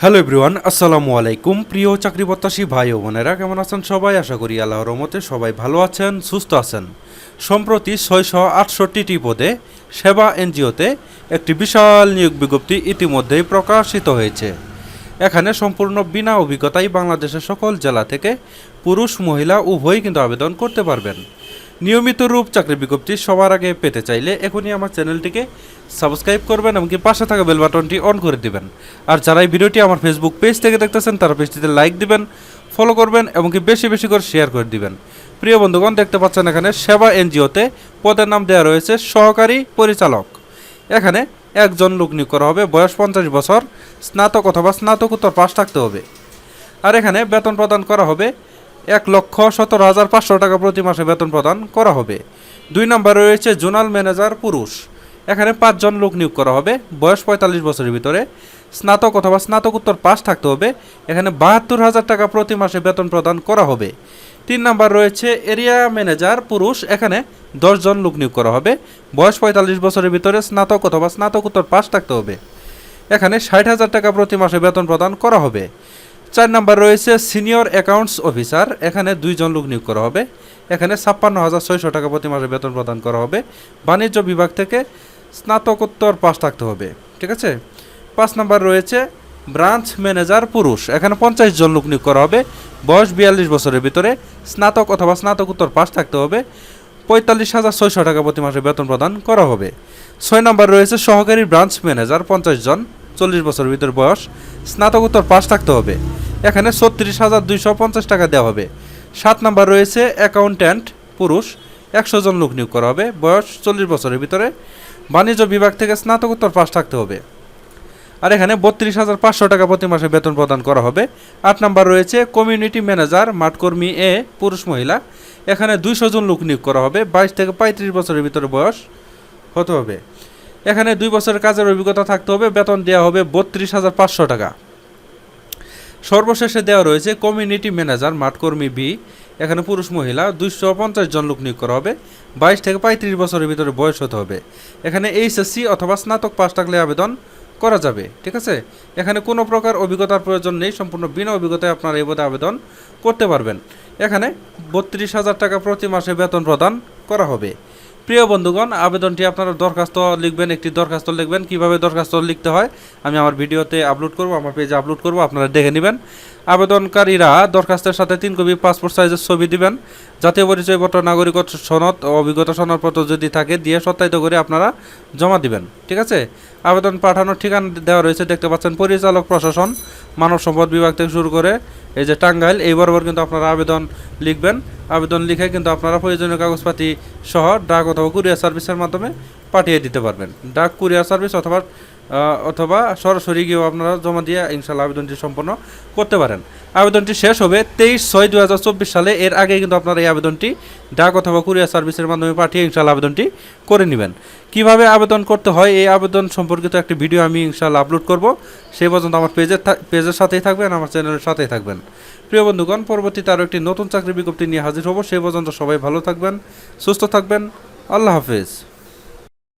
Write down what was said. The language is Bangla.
হ্যালো এভরিওয়ান আসসালামু আলাইকুম। প্রিয় চাকরি প্রত্যাশী ভাই ও বোনেরা, কেমন আছেন সবাই? আশা করি আল্লাহ রহমতে সবাই ভালো আছেন, সুস্থ আছেন। সম্প্রতি ছয়শো আটষট্টিটি পদে সেবা এনজিওতে একটি বিশাল নিয়োগ বিজ্ঞপ্তি ইতিমধ্যেই প্রকাশিত হয়েছে। এখানে সম্পূর্ণ বিনা অভিজ্ঞতায় বাংলাদেশের সকল জেলা থেকে পুরুষ, মহিলা উভয়ই কিন্তু আবেদন করতে পারবেন। নিয়মিত রূপ চাকরি বিজ্ঞপ্তি সবার আগে পেতে চাইলে এখনই আমার চ্যানেলটিকে সাবস্ক্রাইব করবেন এমনকি পাশে থাকা বেল বাটনটি অন করে দিবেন। আর যারা এই ভিডিওটি আমার ফেসবুক পেজ থেকে দেখতেছেন, তারা পেজটিতে লাইক দিবেন ফলো করবেন এমনকি বেশি বেশি করে শেয়ার করে দিবেন। প্রিয় বন্ধুগণ, দেখতে পাচ্ছেন এখানে সেবা এনজিওতে পদের নাম দেওয়া রয়েছে সহকারী পরিচালক। এখানে একজন লোক নিয়োগ করা হবে, বয়স পঞ্চাশ বছর, স্নাতক অথবা স্নাতকোত্তর পাশ থাকতে হবে। আর এখানে বেতন প্রদান করা হবে এক লক্ষ সতেরো হাজার পাঁচশো টাকা প্রতি মাসে বেতন প্রদান করা হবে। দুই নম্বরে রয়েছে জোনাল ম্যানেজার পুরুষ। এখানে পাঁচজন লোক নিয়োগ করা হবে। বয়স পঁয়তাল্লিশ বছরের ভিতরে। স্নাতক অথবা স্নাতকোত্তর পাশ থাকতে হবে। এখানে বাহাত্তর হাজার টাকা প্রতি মাসে বেতন প্রদান করা হবে। তিন নাম্বার রয়েছে, এরিয়া ম্যানেজার পুরুষ। এখানে দশজন লোক নিয়োগ করা হবে। বয়স পঁয়তাল্লিশ বছরের ভিতরে স্নাতক অথবা স্নাতকোত্তর পাশ থাকতে হবে। এখানে ষাট হাজার টাকা প্রতি মাসে বেতন প্রদান করা হবে। চার নাম্বার রয়েছে, সিনিয়র অ্যাকাউন্টস অফিসার। এখানে দুইজন লোক নিয়োগ করা হবে। এখানে ছাপ্পান্ন হাজার ছয়শো টাকা প্রতি মাসে বেতন প্রদান করা হবে। বাণিজ্য বিভাগ থেকে স্নাতকোত্তর পাস থাকতে হবে, ঠিক আছে? পাঁচ নাম্বার রয়েছে ব্রাঞ্চ ম্যানেজার পুরুষ, এখানে পঞ্চাশ জন লোক নিয়োগ করা হবে, বয়স বিয়াল্লিশ বছরের ভিতরে স্নাতক অথবা স্নাতকোত্তর পাস থাকতে হবে, পঁয়তাল্লিশ হাজার ছয়শো টাকা প্রতি মাসে বেতন প্রদান করা হবে। ছয় নম্বর রয়েছে, সহকারী ব্রাঞ্চ ম্যানেজার পঞ্চাশ জন, চল্লিশ বছরের ভিতর বয়স, স্নাতকোত্তর পাস থাকতে হবে, এখানে ছত্রিশ হাজার দুইশো পঞ্চাশ টাকা দেওয়া হবে। সাত নম্বর রয়েছে অ্যাকাউন্ট্যান্ট পুরুষ, একশো জন লোক নিয়োগ করা হবে, বয়স চল্লিশ বছরের ভিতরে বাণিজ্য বিভাগ থেকে স্নাতকোত্তর পাশ থাকতে হবে। আর এখানে বত্রিশ হাজার পাঁচশো টাকা প্রতি মাসে বেতন প্রদান করা হবে। আট নাম্বার রয়েছে কমিউনিটি ম্যানেজার মাঠকর্মী এ, পুরুষ মহিলা। এখানে দুইশো জন লোক নিয়োগ করা হবে। বাইশ থেকে পঁয়ত্রিশ বছরের ভিতরে বয়স হতে হবে। এখানে দুই বছরের কাজের অভিজ্ঞতা থাকতে হবে। বেতন দেওয়া হবে বত্রিশ হাজার পাঁচশো টাকা। সর্বশেষে দেওয়া রয়েছে কমিউনিটি ম্যানেজার মাঠকর্মী বি। এখানে পুরুষ মহিলা দুইশো পঞ্চাশ জন লোক নিয়োগ করা হবে। বাইশ থেকে পঁয়ত্রিশ বছরের ভিতরে বয়স হতে হবে। এখানে এইচএসসি অথবা স্নাতক পাশ থাকলে আবেদন করা যাবে, ঠিক আছে? এখানে কোনো প্রকার অভিজ্ঞতার প্রয়োজন নেই, সম্পূর্ণ বিনা অভিজ্ঞতায় আপনারা এই পদে আবেদন করতে পারবেন। এখানে বত্রিশ হাজার টাকা প্রতি মাসে বেতন প্রদান করা হবে। প্রিয় বন্ধুগণ, আবেদনটি আপনারা দরখাস্ত লিখবেন, একটি দরখাস্ত লিখবেন। কীভাবে দরখাস্ত লিখতে হয়, আমি আমার ভিডিওতে আপলোড করব, আমার পেজে আপলোড করব, আপনারা দেখে নেবেন। আবেদনকারীরা দরখাস্তের সাথে তিন কপি পাসপোর্ট সাইজের ছবি দিবেন। জাতীয় পরিচয়পত্র নাগরিকত্ব সনদ অভিজ্ঞতা সনদপত্র যদি থাকে, দিয়ে সত্যায়িত করে আপনারা জমা দিবেন। ঠিক আছে? আবেদন পাঠানোর ঠিকানা দেওয়া রয়েছে, দেখতে পাচ্ছেন, পরিচালক প্রশাসন মানব সম্পদ বিভাগ থেকে শুরু করে এই যে টাঙ্গাইল, এই বরাবর কিন্তু আপনারা আবেদন লিখবেন। আবেদন লিখে কিন্তু আপনারা প্রয়োজনীয় কাগজপাতি সহ ডাক অথবা কুরিয়ার সার্ভিসের মাধ্যমে পাঠিয়ে দিতে পারবেন। ডাক কুরিয়ার সার্ভিস অথবা অথবা সরাসরি গিয়েও আপনারা জমা দিয়ে ইনশাল্লাহ আবেদনটি সম্পন্ন করতে পারেন। আবেদনটি শেষ হবে তেইশ ছয় দু সালে। এর আগে কিন্তু আপনারা এই আবেদনটি ডাক অথবা কুরিয়ার সার্ভিসের মাধ্যমে পাঠিয়ে ইনশাল্লাহ আবেদনটি করে নেবেন। কীভাবে আবেদন করতে হয়? এই আবেদন সম্পর্কিত একটি ভিডিও আমি ইনশাল্লাহ আপলোড করব। সেই পর্যন্ত আমার পেজের পেজের সাথেই থাকবেন, আমার চ্যানেলের সাথেই থাকবেন। প্রিয় বন্ধুগণ, পরবর্তীতে আরও একটি নতুন চাকরি বিজ্ঞপ্তি নিয়ে হাজির হব। সেই পর্যন্ত সবাই ভালো থাকবেন, সুস্থ থাকবেন। আল্লাহ হাফেজ।